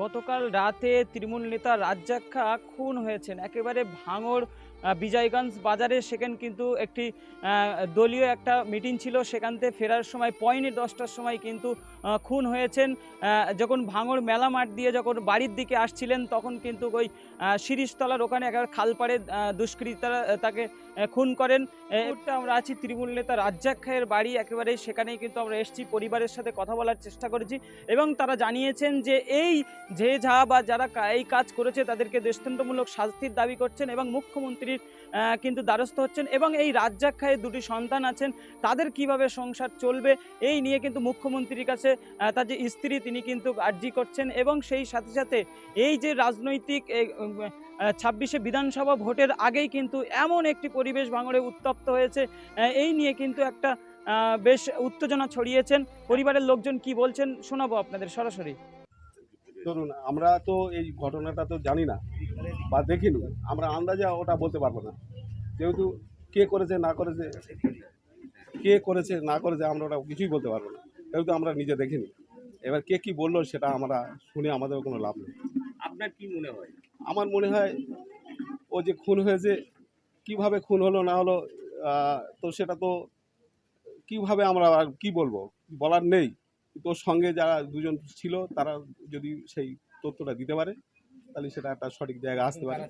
গতকাল রাতে তৃণমূল নেতা রাজ্জাক খা খুন হয়েছেন। একেবারে আহ, বিজয়গঞ্জ বাজারে সেখানে কিন্তু একটি দলীয় একটা মিটিং ছিল। সেখান থেকে ফেরার সময় পয়নি দশটার সময় কিন্তু খুন হয়েছেন। যখন ভাঙড় মেলা মাঠ দিয়ে যখন বাড়ির দিকে আসছিলেন তখন কিন্তু ওই শিরিষতলার ওখানে একেবারে খালপাড়ে দুষ্কৃতীরা তাকে খুন করেন। মুহূর্তে আমরা আছি তৃণমূল নেতা রাজ্জাক খায়ের বাড়ি। একেবারে সেখানেই কিন্তু আমরা এসেছি, পরিবারের সাথে কথা বলার চেষ্টা করেছি এবং তারা জানিয়েছেন যে এই যে যা বা যারা এই কাজ করেছে তাদেরকে দৃষ্টান্তমূলক শাস্তির দাবি করছেন এবং মুখ্যমন্ত্রীর কিন্তু দ্বারস্থ হচ্ছেন এবং এই রাজ্জাক খায়ের দুটি সন্তান আছেন, তাদের কীভাবে সংসার চলবে এই নিয়ে কিন্তু মুখ্যমন্ত্রীর কাছে তার যে স্ত্রী তিনি কিন্তু আর্জি করছেন এবং সেই সাথে সাথে এই যে রাজনৈতিক ছাব্বিশে বিধানসভা ভোটের আগেই কিন্তু এমন একটি পরিবেশ ভাঙড়ে উত্তপ্ত হয়েছে। এই নিয়ে কিন্তু একটা বেশ উত্তেজনা ছড়িয়েছেন। পরিবারের লোকজন কি বলছেন শোনাবো আপনাদের সরাসরি। ধরুন আমরা তো এই ঘটনাটা তো জানি না বা দেখিনি। আমরা আন্দাজে ওটা বলতে পারব না। যেহেতু কে করেছে না করেছে কে করেছে না করেছে আমরা ওটা কিছুই বলতে পারব না। যেহেতু আমরা নিজে দেখিনি। এবার কে কি বলল সেটা আমরা শুনে আমাদের কোনো লাভ নেই। আপনার কি মনে হয়? আমার মনে হয় ও যে খুন হয়েছে, কীভাবে খুন হলো না হলো তো সেটা তো কীভাবে আমরা আর কি বলব? বলার নেই। তোর সঙ্গে যারা দুজন ছিল, তারা যদি সেই তথ্যটা দিতে পারে, তাহলে সেটা একটা সঠিক জায়গায় আসতে পারে।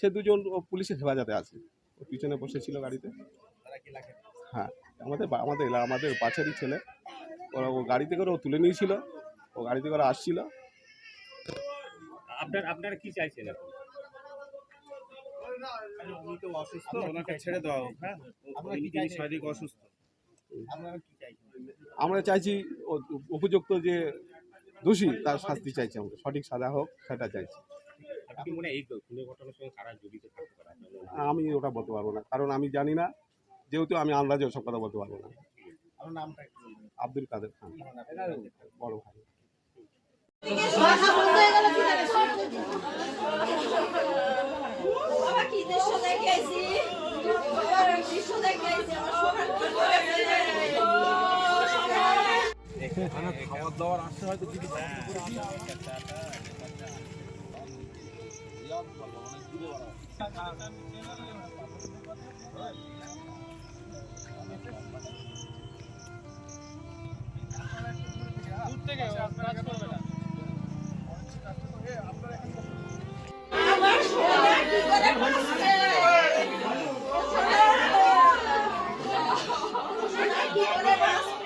সে দুজন পুলিশের হেফাজতে আছে। পিছনে বসে ছিল গাড়িতে। হ্যাঁ আমাদের আমাদের আমাদের পাশেরই ছেলে। ওরা ও গাড়িতে করে ও তুলে নিয়েছিল। ও গাড়িতে করে আসছিল। আপনার আপনারা কি চাইছেন এখন? উনি তো অসুস্থ। ওনাকে ছেড়ে দেওয়া হোক হ্যাঁ? তিনি শারীরিক অসুস্থ। আমরা চাইছি? উপযুক্ত যে দোষী তার শাস্তি চাইছি আমরা। সঠিক সাজা হোক সেটা চাইছি? আমি ওটা বলতে পারব না কারণ আমি জানি না। যেহেতু আমি আন্দাজে ওসব কথা বলতে পারব না। আব্দুল কাদের খান। বড় ভাই। বাবা কি দৃশ্য দেখেছি বাবার দৃশ্য দেখেছি